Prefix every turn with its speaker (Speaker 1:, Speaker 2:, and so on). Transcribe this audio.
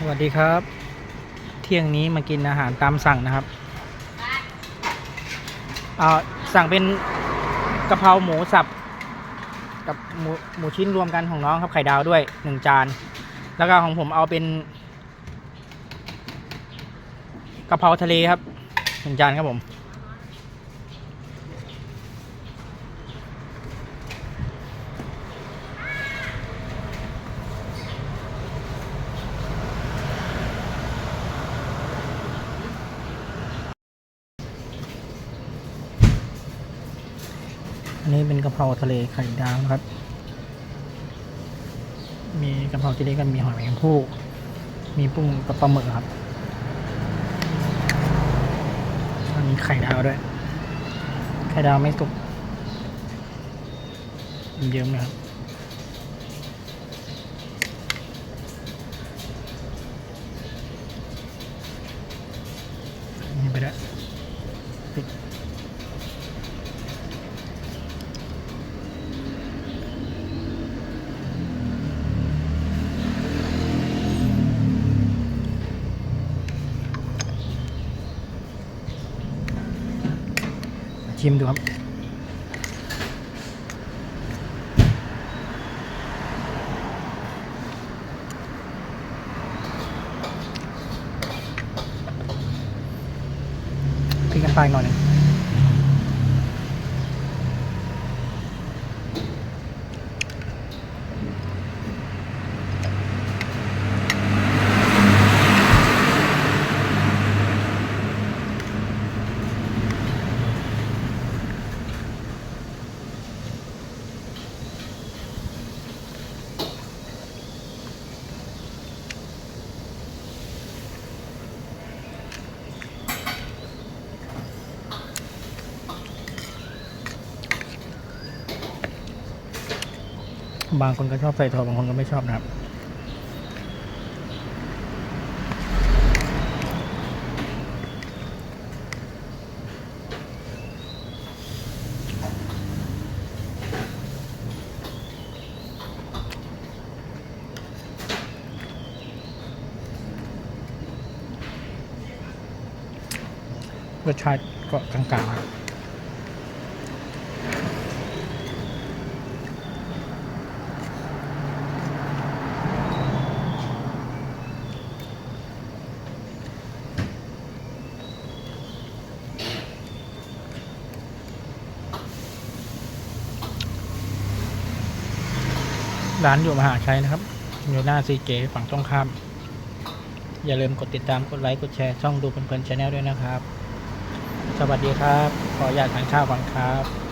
Speaker 1: สวัสดีครับ เที่ยงนี้มากินอาหารตามสั่งนะครับเอาสั่งเป็นกะเพราหมูสับ กับหมูหมูชิ้นรวมกันของน้องครับไข่ดาวด้วยหนึ่งจาน แล้วก็ของผมเอาเป็นกะเพราทะเลครับหนึ่งจานครับผม นี่เป็นกะเพราทะเลไข่ดาวนะครับ มีกะเพราทะเลกันมีหอยแมงภู่มีปุ้งกับปลาหมึกครับมีไข่ดาวด้วย ไข่ดาวไม่สุกเยิ้มนะครับ นี่ไปแล้วปิด ชิมดูครับพริกน้ำปลาหน่อยนึง บางคนก็ชอบใส่ถั่วบางคนก็ไม่ชอบนะครับรสชาติก็กลางๆครับ ร้านอยู่มหาชัยนะครับ อยู่หน้าซีเจฝั่งตรงข้าม อย่าลืมกดติดตามกดไลค์กดแชร์ช่องดูเพลินๆชาแนลด้วยนะครับ สวัสดีครับ ขออยากทานข้าวก่อนครับ